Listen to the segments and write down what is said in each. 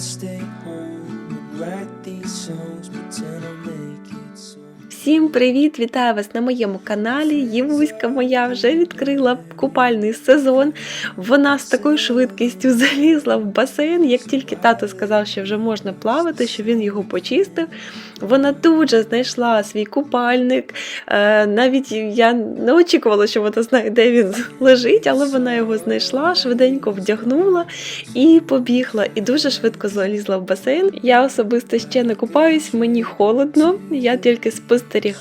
stay home and write these songs, pretend I'll make it so. Всім привіт! Вітаю вас на моєму каналі. Євуська моя вже відкрила купальний сезон. Вона з такою швидкістю залізла в басейн. Як тільки тато сказав, що вже можна плавати, що він його почистив. Вона тут же знайшла свій купальник. Е, Навіть я не очікувала, що вона знає, де він лежить, але вона його знайшла, швиденько вдягнула і побігла. І дуже швидко залізла в басейн. Я особисто ще не купаюсь, мені холодно. Я тільки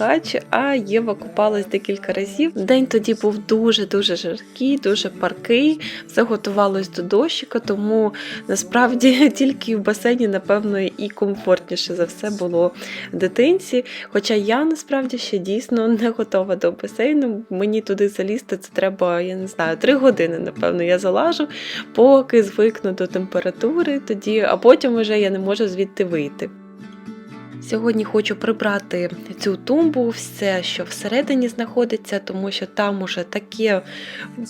спостерігач, а Єва купалась декілька разів. День тоді був дуже дуже жаркий, дуже паркий. Все готувалось до дощика, тому насправді тільки в басейні, напевно, і комфортніше за все було дитинці. Хоча я насправді ще дійсно не готова до басейну. Мені туди залізти це треба, я не знаю, три години, напевно, я залажу, поки звикну до температури, тоді, а потім вже я не можу звідти вийти. Сьогодні хочу прибрати цю тумбу, все, що всередині знаходиться, тому що там уже таке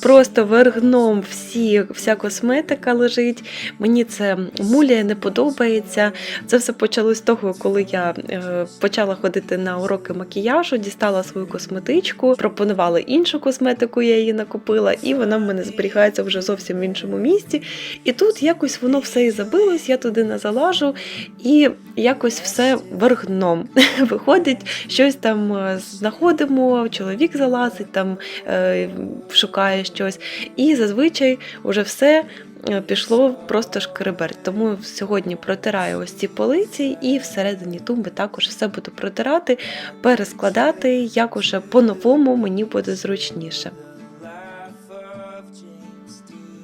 просто вергном всі, вся косметика лежить. Мені це муляє, не подобається. Це все почалось з того, коли я е, почала ходити на уроки макіяжу, дістала свою косметичку, пропонувала іншу косметику, я її накупила, і вона в мене зберігається вже зовсім в іншому місці. І тут якось воно все і забилось, я туди не залажу, і якось все вергном. Виходить, щось там е, знаходимо, чоловік залазить, там е, шукає щось. І зазвичай вже все е, пішло просто шкереберть. Тому сьогодні протираю ось ці полиці і всередині тумби також все буду протирати, перескладати, як уже по-новому мені буде зручніше.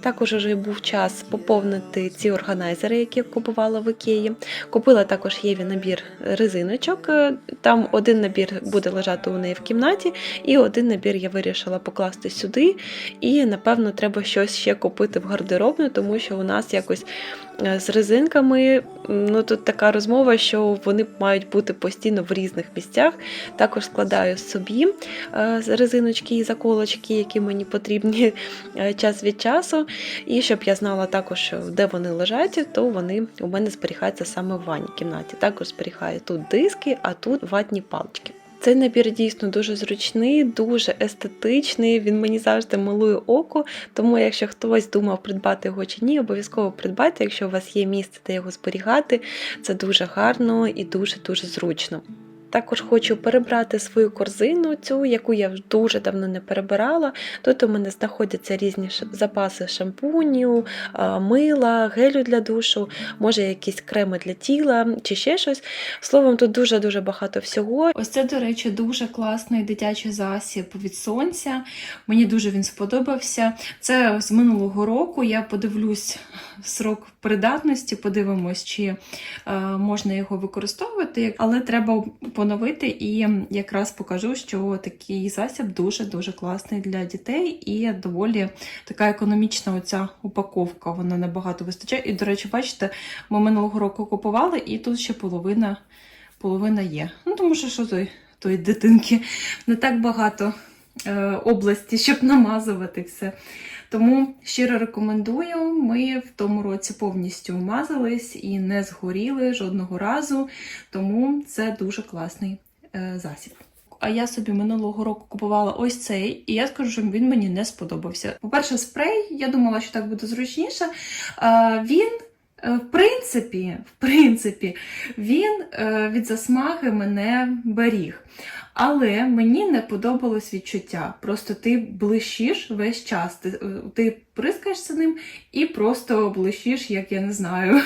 Також вже був час поповнити ці органайзери, які я купувала в Ікеї. Купила також Єві набір резиночок. Е, Там один набір буде лежати у неї в кімнаті, і один набір я вирішила покласти сюди. І напевно треба щось ще купити в гардеробну, тому що у нас якось з резинками ну тут така розмова, що вони мають бути постійно в різних місцях. Також складаю собі е, резиночки і заколочки, які мені потрібні е, час від часу. І щоб я знала також, де вони лежать, то вони у мене зберігаються саме в ванній кімнаті. Також зберігаю тут диски, а тут ватні палички. Цей набір дійсно дуже зручний, дуже естетичний. Він мені завжди милує око. Тому, якщо хтось думав придбати його чи ні, обов'язково придбайте, якщо у вас є місце, де його зберігати. Це дуже гарно і дуже дуже зручно. Також хочу перебрати свою корзину, цю, яку я дуже давно не перебирала. Тут у мене знаходяться різні запаси шампуню, мила, гелю для душу, може якісь креми для тіла чи ще щось. Словом, тут дуже-дуже багато всього. Ось це, до речі, дуже класний дитячий засіб від сонця. Мені дуже він сподобався. Це з минулого року. Я подивлюсь срок придатності, подивимось, чи е, можна його використовувати, але треба поновити і якраз покажу, що такий засіб дуже-дуже класний для дітей і доволі така економічна оця упаковка. Вона набагато вистачає. І, до речі, бачите, ми минулого року купували, і тут ще половина половина є. Ну, тому що що той, той дитинки не так багато області, щоб намазувати все. Тому щиро рекомендую. Ми в тому році повністю мазались і не згоріли жодного разу, тому це дуже класний е, засіб. А я собі минулого року купувала ось цей, і я скажу, що він мені не сподобався. По-перше, спрей, я думала, що так буде зручніше. Е, він Е, В принципі, в принципі, він е, від засмаги мене беріг. Але мені не подобалось відчуття. Просто ти блищиш весь час. Ти, е, ти прискаєшся ним і просто блищиш, як я не знаю,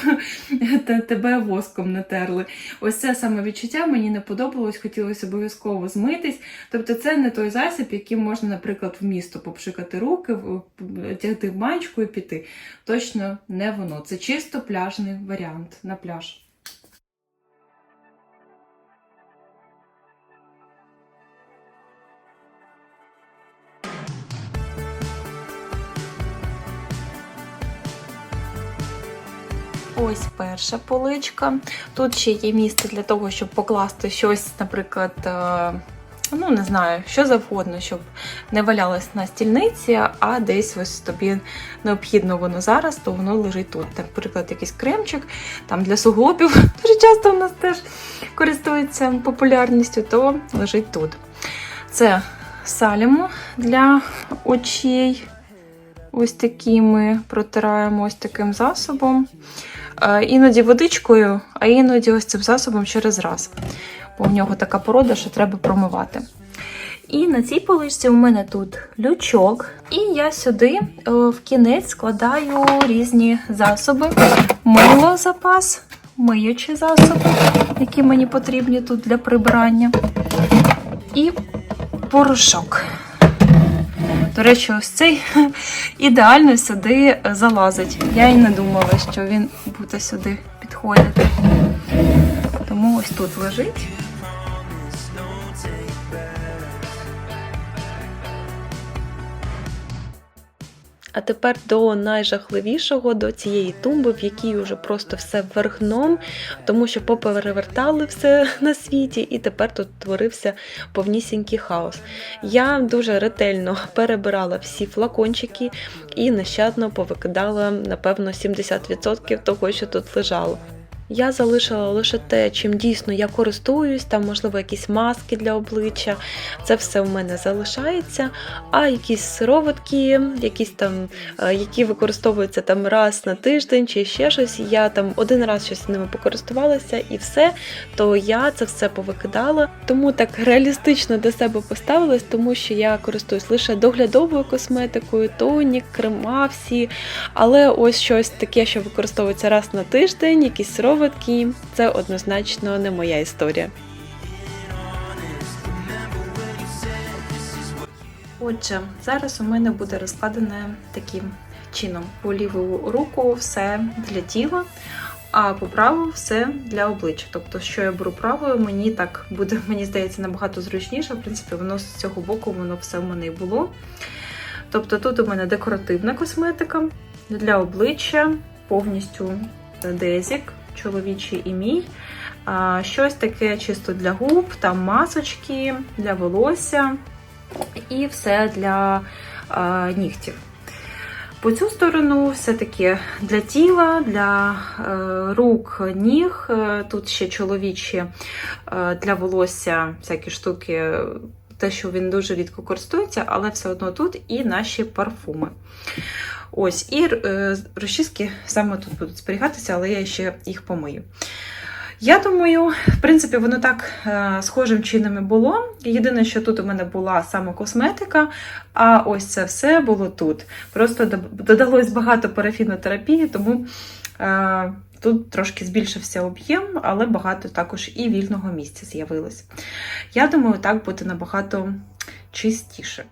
тебе воском натерли. Ось це саме відчуття мені не подобалось, хотілося обов'язково змитись. Тобто, це не той засіб, яким можна, наприклад, в місто попшикати руки, тягти в- маєчку і піти. Точно не воно. Це чисто пляжний варіант на пляж. Ось перша поличка. Тут ще є місце для того, щоб покласти щось, наприклад, е, ну не знаю, що завгодно, щоб не валялось на стільниці, а десь ось тобі необхідно воно зараз, то воно лежить тут. Наприклад, якийсь кремчик там для суглобів, дуже часто у нас теж користується популярністю, то лежить тут. Це салімо для очей. Ось такі ми протираємо ось таким засобом. Іноді водичкою, а іноді ось цим засобом через раз. Бо в нього така порода, що треба промивати. І на цій поличці у мене тут лючок. І я сюди в кінець складаю різні засоби. Мило запас, миючі засоби, які мені потрібні тут для прибирання. І порошок. До речі, ось цей ідеально сюди залазить. Я і не думала, що він буде сюди підходити. Тому ось тут лежить. А тепер до найжахливішого, до цієї тумби, в якій вже просто все вверх тому що поперевертали все на світі, і тепер тут творився повнісінький хаос. Я дуже ретельно перебирала всі флакончики і нещадно повикидала, напевно, 70% того, що тут лежало. Я залишила лише те, чим дійсно я користуюсь, там, можливо, якісь маски для обличчя. Це все в мене залишається. А якісь сироватки, якісь там, е, які використовуються там раз на тиждень чи ще щось. Я там один раз щось ними покористувалася і все, то я це все повикидала. Тому так реалістично до себе поставилась, тому що я користуюсь лише доглядовою косметикою, тонік, крема всі. Але ось щось таке, що використовується раз на тиждень, якісь сироватки, це однозначно не моя історія. Отже, зараз у мене буде розкладене таким чином. По ліву руку все для тіла, а по праву все для обличчя. Тобто, що я беру правою, мені так буде, мені здається, набагато зручніше. В принципі, воно з цього боку воно все в мене і було. Тобто тут у мене декоративна косметика для обличчя, повністю дезік, чоловічий і мій. Щось таке чисто для губ, там масочки для волосся і все для нігтів. По цю сторону все-таки для тіла, для е, рук, ніг. Е, Тут ще чоловічі е, для волосся всякі штуки, те, що він дуже рідко користується, але все одно тут і наші парфуми. Ось, і е, розчіски саме тут будуть зберігатися, але я ще їх помию. Я думаю, в принципі, воно так е, схожим чином і було. Єдине, що тут у мене була саме косметика, а ось це все було тут. Просто додалось багато парафінотерапії, тому е, тут трошки збільшився об'єм, але багато також і вільного місця з'явилось. Я думаю, так буде набагато чистіше.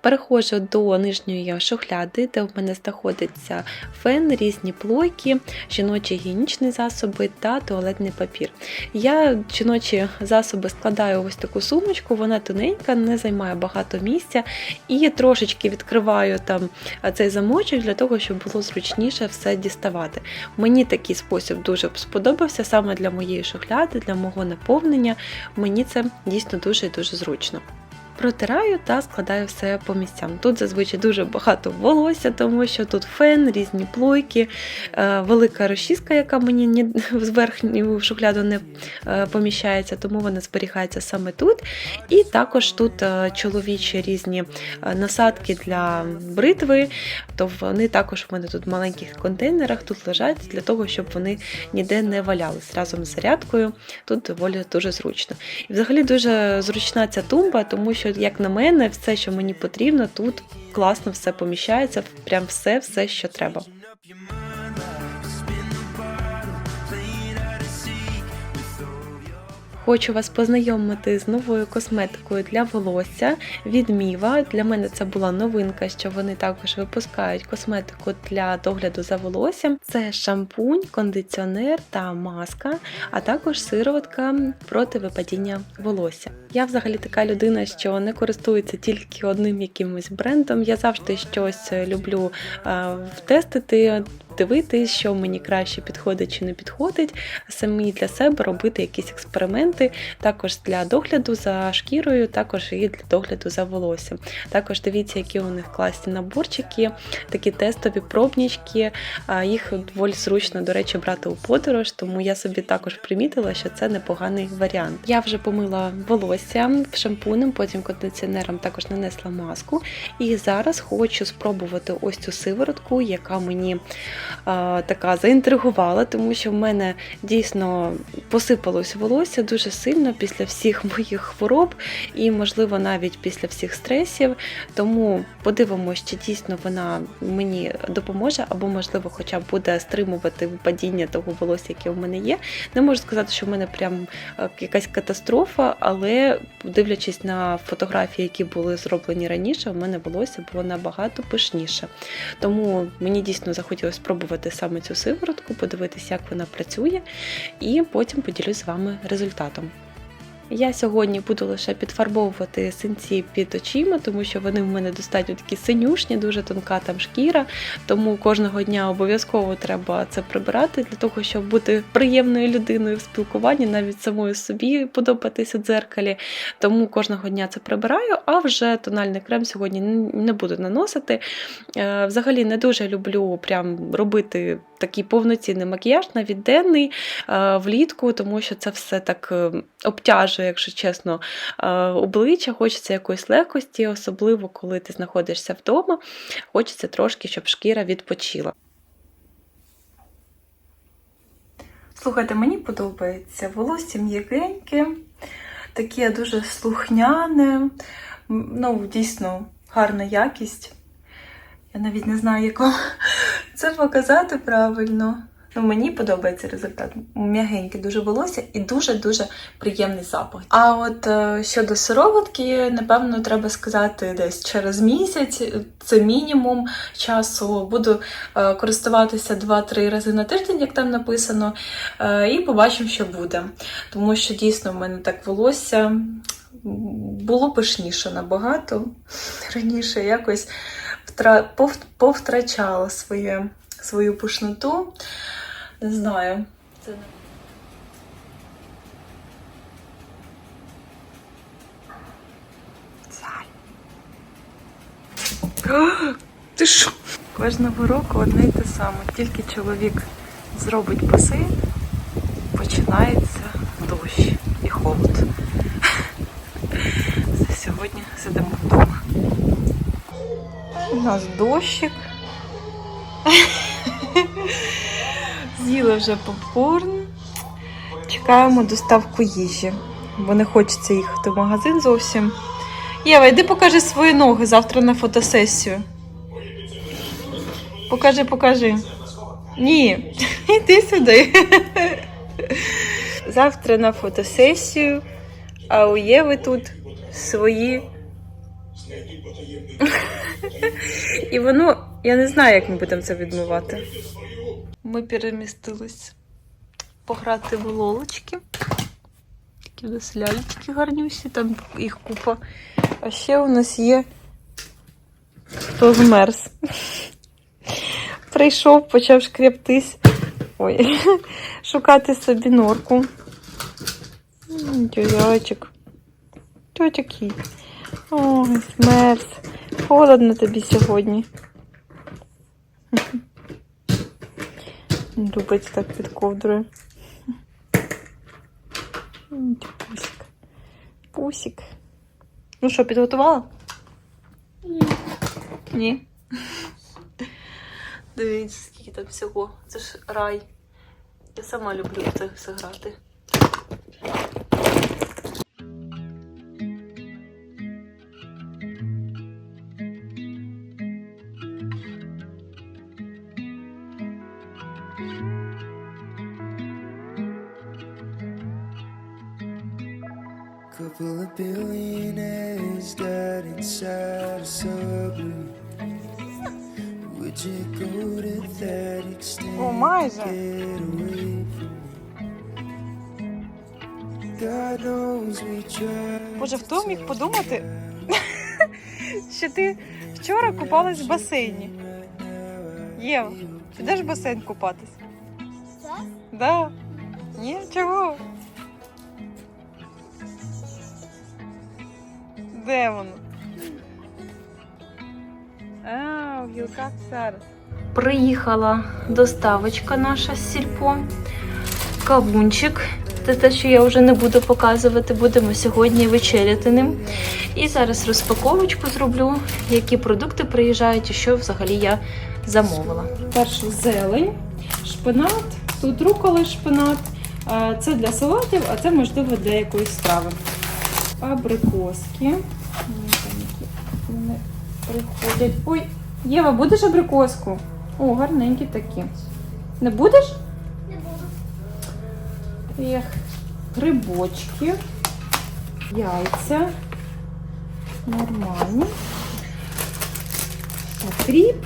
Переходжу до нижньої шухляди, де в мене знаходиться фен, різні плойки, жіночі гігієнічні засоби та туалетний папір. Я жіночі засоби складаю в ось таку сумочку, вона тоненька, не займає багато місця, і трошечки відкриваю там цей замочок для того, щоб було зручніше все діставати. Мені такий спосіб дуже сподобався саме для моєї шухляди, для мого наповнення. Мені це дійсно дуже дуже зручно. Протираю та складаю все по місцям. Тут зазвичай дуже багато волосся, тому що тут фен, різні плойки, е, велика розчіска, яка мені з верхню шухляду не е, поміщається, тому вона зберігається саме тут. І також тут е, чоловічі різні насадки для бритви, то вони також в мене тут в маленьких контейнерах тут лежать для того, щоб вони ніде не валялись разом з зарядкою. Тут доволі дуже зручно. І взагалі дуже зручна ця тумба, тому що, як на мене, все, що мені потрібно, тут класно все поміщається, прям все, все, що треба. Хочу вас познайомити з новою косметикою для волосся від Міва. Для мене це була новинка, що вони також випускають косметику для догляду за волоссям. Це шампунь, кондиціонер та маска, а також сироватка проти випадіння волосся. Я взагалі така людина, що не користується тільки одним якимось брендом. Я завжди щось люблю е, втестити. Дивитись, що мені краще підходить чи не підходить, самі для себе робити якісь експерименти. Продукти, також для догляду за шкірою, також і для догляду за волоссям. Також дивіться, які у них класні наборчики, такі тестові пробнічки. Їх доволі зручно, до речі, брати у подорож, тому я собі також примітила, що це непоганий варіант. Я вже помила волосся шампунем, потім кондиціонером також нанесла маску. І зараз хочу спробувати ось цю сиворотку, яка мені а, така заінтригувала, тому що в мене дійсно посипалось волосся дуже сильно після всіх моїх хвороб і, можливо, навіть після всіх стресів. Тому подивимося, чи дійсно вона мені допоможе, або, можливо, хоча б буде стримувати випадіння того волосся, яке в мене є. Не можу сказати, що в мене прям е, якась катастрофа, але дивлячись на фотографії, які були зроблені раніше, в мене волосся було набагато пишніше. Тому мені дійсно захотілося спробувати саме цю сиворотку, подивитися, як вона працює, і потім поділюсь з вами результатом результатом. Я сьогодні буду лише підфарбовувати синці під очима, тому що вони в мене достатньо такі синюшні, дуже тонка там шкіра. Тому кожного дня обов'язково треба це прибирати для того, щоб бути приємною людиною в спілкуванні, навіть самою собі подобатись у дзеркалі. Тому кожного дня це прибираю, а вже тональний крем сьогодні не буду наносити. Е, Взагалі не дуже люблю прям робити такий повноцінний макіяж, навіть денний е, влітку, тому що це все так е, обтяжує, якщо чесно, обличчя. Хочеться якоїсь легкості, особливо коли ти знаходишся вдома. Хочеться трошки, щоб шкіра відпочила. Слухайте, мені подобається волосся м'якеньке, таке дуже слухняне, ну, дійсно гарна якість. Я навіть не знаю, як вам це показати правильно. Ну, мені подобається результат. М'ягеньке дуже волосся і дуже-дуже приємний запах. А от е, щодо сироватки, напевно, треба сказати десь через місяць, це мінімум часу. Буду е, користуватися 2-3 рази на тиждень, як там написано, е, і побачимо, що буде. Тому що дійсно в мене так волосся було пишніше набагато. Раніше якось втра... повтрачала своє, свою пишноту. Не знаю. Це не... Ти що? Кожного року одне й те саме. Тільки чоловік зробить басейн, починається дощ і холод. Це сьогодні сидимо вдома. У нас дощик. З'їли вже попкорн. Чекаємо доставку їжі, бо не хочеться їхати в магазин зовсім. Єва, йди покажи свої ноги завтра на фотосесію. Покажи, покажи. Ні, йди сюди. Завтра на фотосесію, а у Єви тут свої. І воно, я не знаю, як ми будемо це відмивати. Ми перемістились пограти в лолочки. Такі у нас лялечки гарнюсі, там їх купа. А ще у нас є хто змерз. Прийшов, почав шкребтись. Ой, шукати собі норку. Тюрячик. Такий? Ой, змерз. Холодно тобі сьогодні. Любить так під ковдрою. Пусик. Пусик. Ну що, підготувала? Ні. Ні. Дивіться, скільки там всього. Це ж рай. Я сама люблю це все грати. Couple of billionaires got inside a suburb. Would you go to that extent? О, майже. Боже, хто міг подумати, що ти вчора купалась в басейні? Єва, підеш в басейн купатись? Да. Ні, чого? Де воно? А, в гілках зараз. Приїхала доставочка наша з сільпо. Кавунчик. Це те, що я вже не буду показувати, будемо сьогодні вечеряти ним. І зараз розпаковочку зроблю, які продукти приїжджають і що взагалі я замовила. Першу зелень, шпинат, тут руколи шпинат. Це для салатів, а це можливо для якоїсь страви. Абрикоски. М, там які вони приходять. Ой, Єва, будеш абрикоску? О, гарненькі такі. Не будеш? Не буду. Ех, грибочки, яйця. Нормальні. Окріп.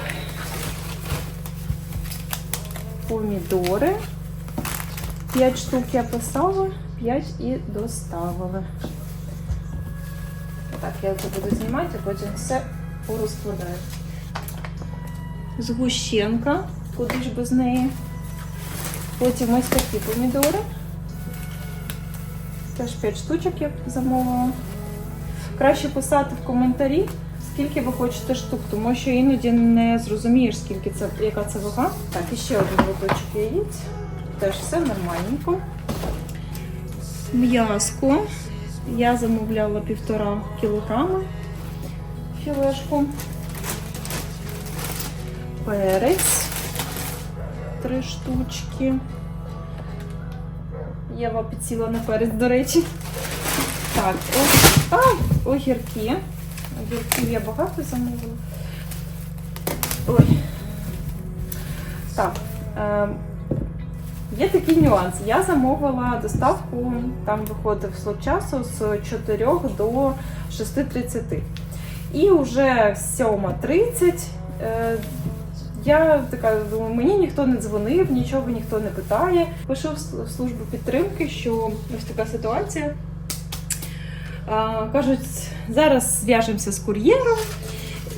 Помідори. 5 штук я писала, 5 і доставили. Так, я це буду знімати, потім все порозкладаю. Згущенка, куди ж без неї. Потім ось такі помідори. Теж 5 штучок я замовила. Краще писати в коментарі, скільки ви хочете штук, тому що іноді не зрозумієш, скільки це, яка це вага. Так, і ще один лоточок яєць. Теж все нормальненько. М'яско. Я замовляла півтора кілограми філешку. Перець. Три штучки. Єва підсіла на перець, до речі. Так, ось, а, огірки. Огірків я багато замовила. Ой. Так. Е, є такий нюанс. Я замовила доставку, там виходив слот часу з 4 до 6.30. І вже в 7.30 е, я така думаю, мені ніхто не дзвонив, нічого ніхто не питає. Пишу в службу підтримки, що ось така ситуація. Кажуть, зараз зв'яжемося з кур'єром,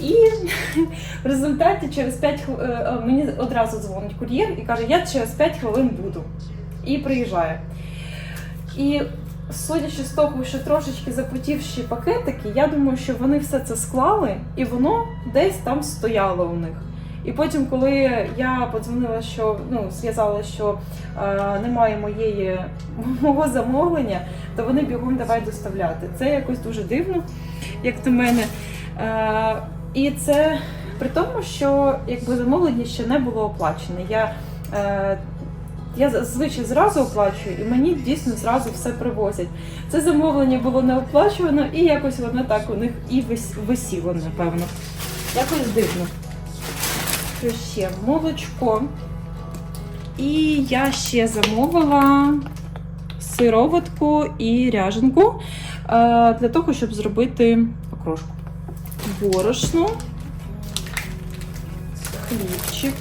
і в результаті через 5 хвилин мені одразу дзвонить кур'єр і каже, я через 5 хвилин буду. І приїжджає. І судячи з того, що трошечки запотівші пакетики, я думаю, що вони все це склали, і воно десь там стояло у них. І потім, коли я подзвонила, що ну зв'язала, що е, немає моєї мого замовлення, то вони бігом давай доставляти. Це якось дуже дивно, як на мене. Е, і це при тому, що якби замовлення ще не було оплачене. Я, е, я зазвичай зразу оплачую, і мені дійсно зразу все привозять. Це замовлення було не оплачувано, і якось воно так у них і висіло, напевно. Якось дивно. Що ще? Молочко. І я ще замовила сироватку і ряженку е, для того, щоб зробити окрошку. Борошно, хлібчик.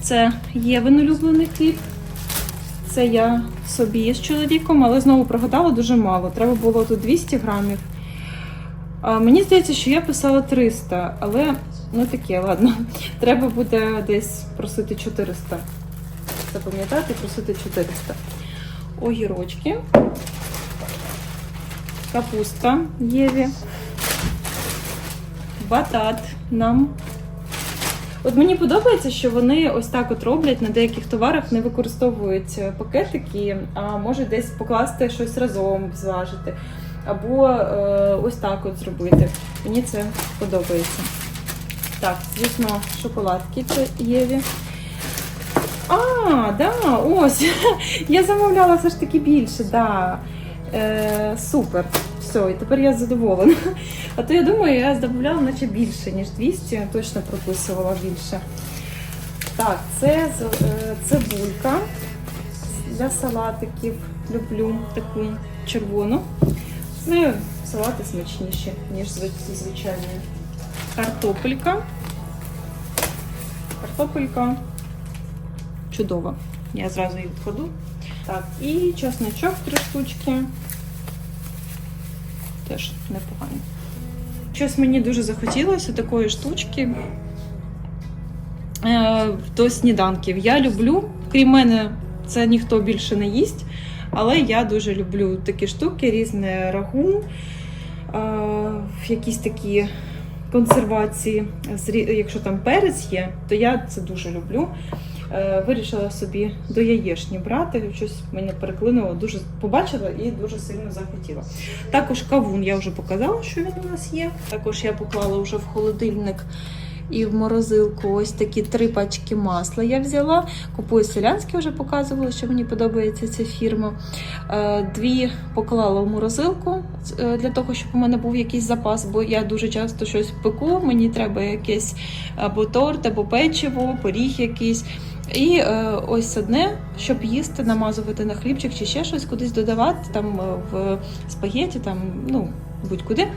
Це Євин улюблений хліб. Це я собі з чоловіком, але знову прогадала дуже мало. Треба було тут 200 грамів. А, мені здається, що я писала 300, але ну таке, ладно. Треба буде десь просити 400. Запам'ятати, просити 400. Огірочки. Капуста Єві. Батат нам. От мені подобається, що вони ось так от роблять на деяких товарах, не використовують е, пакетики, а можуть десь покласти щось разом, зважити. Або е, ось так от зробити. Мені це подобається. Так, звісно, шоколадки це Єві. А, да, ось. Я замовляла все ж таки більше, да. Е, супер. Все, і тепер я задоволена. А то я думаю, я замовляла наче більше, ніж 200, точно прописувала більше. Так, це е, цибулька для салатиків. Люблю таку червону. Ну, салати смачніші, ніж зви- звичайні. Картопелька. Картопелька чудова. Я зразу її відкладу. Так, і чесночок три штучки. Теж непогано. Щось мені дуже захотілося такої штучки е, до сніданків. Я люблю, крім мене, це ніхто більше не їсть, але я дуже люблю такі штуки, різне рагу. в якісь такі консервації, якщо там перець є, то я це дуже люблю. Е, Вирішила собі до яєшні брати, щось мене переклинуло, дуже побачила і дуже сильно захотіла. Також кавун я вже показала, що він у нас є. Також я поклала вже в холодильник і в морозилку ось такі три пачки масла я взяла. Купую селянське, вже показувала, що мені подобається ця фірма. Е, Дві поклала в морозилку е, для того, щоб у мене був якийсь запас, бо я дуже часто щось пеку, мені треба якесь або торт, або печиво, поріг якийсь. І е, ось одне, щоб їсти, намазувати на хлібчик чи ще щось кудись додавати, там е, в спагеті, там, ну, будь-куди.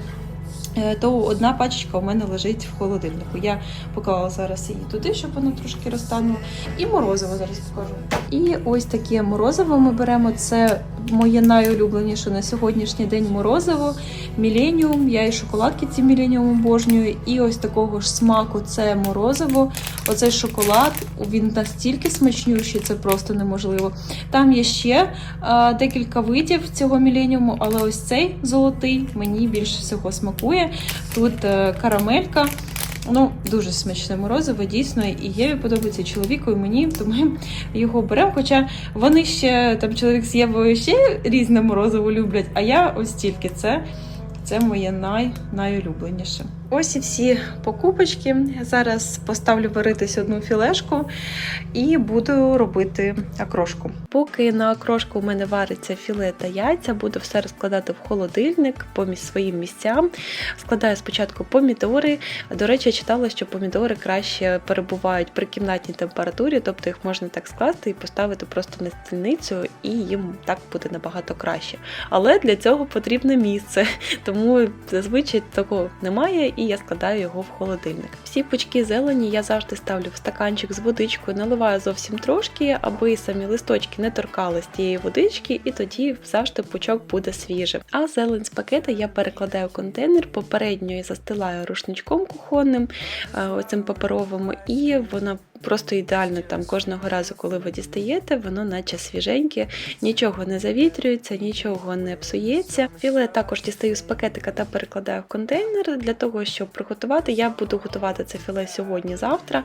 Е, То одна пачечка у мене лежить в холодильнику. Я поклала зараз її туди, щоб вона трошки розтанула. І морозиво зараз покажу. І ось таке морозиво ми беремо. Це моє найулюбленіше на сьогоднішній день морозиво. Міленіум. Я і шоколадки ці міленіум обожнюю. І ось такого ж смаку це морозиво. Оцей шоколад, він настільки смачнющий, це просто неможливо. Там є ще е, декілька видів цього міленіуму, але ось цей золотий мені більше всього смакує. Тут е, карамелька. Ну, дуже смачне морозиво, дійсно, і Єві подобається чоловіку, і мені, тому ми його беремо. Хоча вони ще там чоловік з Євою ще різне морозиво люблять, а я ось тільки це. Це моє най, найулюбленіше. Ось і всі покупочки. Зараз поставлю варитись одну філешку і буду робити окрошку. Поки на окрошку у мене вариться філе та яйця, буду все розкладати в холодильник по міс- своїм місцям. Складаю спочатку помідори. До речі, читала, що помідори краще перебувають при кімнатній температурі, тобто їх можна так скласти і поставити просто на стільницю, і їм так буде набагато краще. Але для цього потрібне місце, тому зазвичай такого немає, і я складаю його в холодильник. Всі пучки зелені я завжди ставлю в стаканчик з водичкою, наливаю зовсім трошки, аби самі листочки не торкались тієї водички, і тоді завжди пучок буде свіжим. А зелень з пакета я перекладаю в контейнер, попередньо і застилаю рушничком кухонним, е, оцим паперовим, і вона. Просто ідеально там кожного разу, коли ви дістаєте, воно наче свіженьке, нічого не завітрюється, нічого не псується. Філе також дістаю з пакетика та перекладаю в контейнер для того, щоб приготувати. Я буду готувати це філе сьогодні-завтра,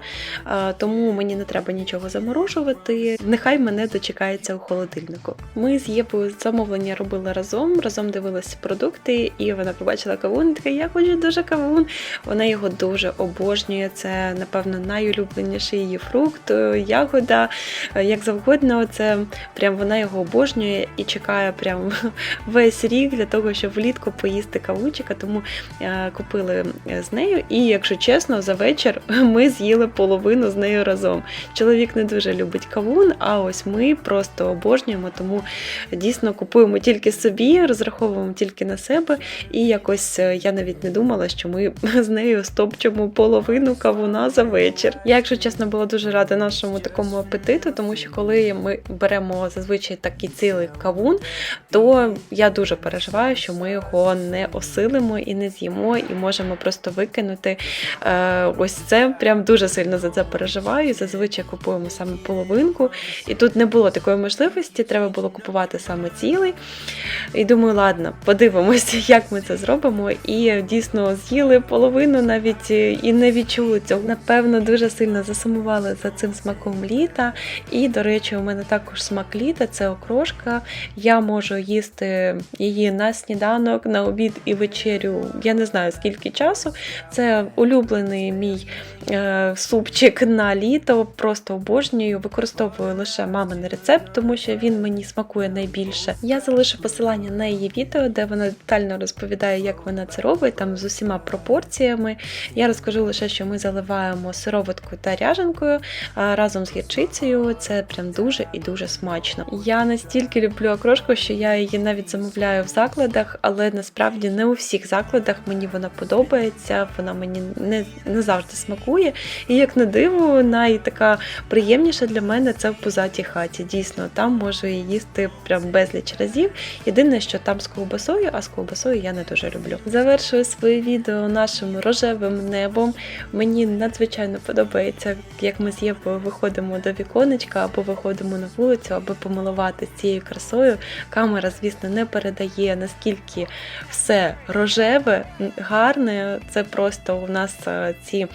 тому мені не треба нічого заморожувати. Нехай мене дочекається у холодильнику. Ми з Євою замовлення робили разом, разом дивилися продукти, і вона побачила кавун. і Така я хочу дуже кавун. Вона його дуже обожнює. Це, напевно, найулюбленіший її фрукт, е, ягода, е, як завгодно. Це прям вона його обожнює і чекає прям весь рік для того, щоб влітку поїсти кавунчика. Тому е, купили з нею. І, якщо чесно, за вечір ми з'їли половину з нею разом. Чоловік не дуже любить кавун, а ось ми просто обожнюємо, тому дійсно купуємо тільки собі, розраховуємо тільки на себе. І якось я навіть не думала, що ми з нею стопчемо половину кавуна за вечір. Я, якщо чесно, була дуже рада нашому такому апетиту, тому що коли ми беремо зазвичай такий цілий кавун, то я дуже переживаю, що ми його не осилимо і не з'їмо, і можемо просто викинути. Е, ось це прям дуже сильно за це переживаю. Зазвичай купуємо саме половинку, і тут не було такої можливості, треба було купувати саме цілий. І думаю, ладно, подивимося, як ми це зробимо. І дійсно з'їли половину навіть е, і не відчули цього. Напевно, дуже сильно засумували за цим смаком літа. І, до речі, у мене також смак літа це окрошка. Я можу їсти її на сніданок, на обід і вечерю. Я не знаю скільки часу. Це улюблений мій е, супчик на літо. Просто обожнюю. Використовую лише мамин рецепт, тому що він мені смакує найбільше. Я залишу посилання на її відео, де вона детально розповідає, як вона це робить, там з усіма пропорціями. Я розкажу лише, що ми заливаємо сироватку та ряженкою а, разом з гірчицею. Це прям дуже і дуже смачно. Я настільки люблю окрошку, що я її навіть замовляю в закладах, але насправді не у всіх закладах мені вона подобається, вона мені не, не завжди смакує. І як на диво, найтака приємніша для мене це в пузатій хаті. Дійсно, там можу її їсти прям безліч разів. Єдине, що там з ковбасою, а з ковбасою я не дуже люблю. Завершую своє відео нашим рожевим небом. Мені надзвичайно подобається, як ми з Євою виходимо до віконечка або виходимо на вулицю, аби помилуватися цією красою. Камера, звісно, не передає наскільки все рожеве, гарне. Це просто у нас е, ці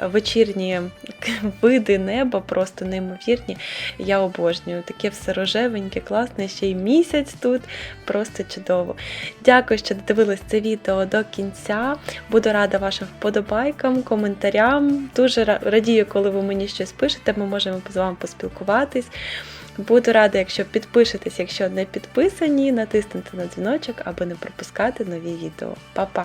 вечірні види неба, просто неймовірні. Я обожнюю таке все рожевеньке, класне, ще й місяць тут. Просто чудово. Дякую, що додивились це відео до кінця. Буду рада вашим вподобайкам, коментарям. Дуже радію, коли ви мені щось пишете. Ми можемо з вами поспілкуватись. Буду рада, якщо підпишетесь, якщо не підписані, натиснете на дзвіночок, аби не пропускати нові відео. Па-па!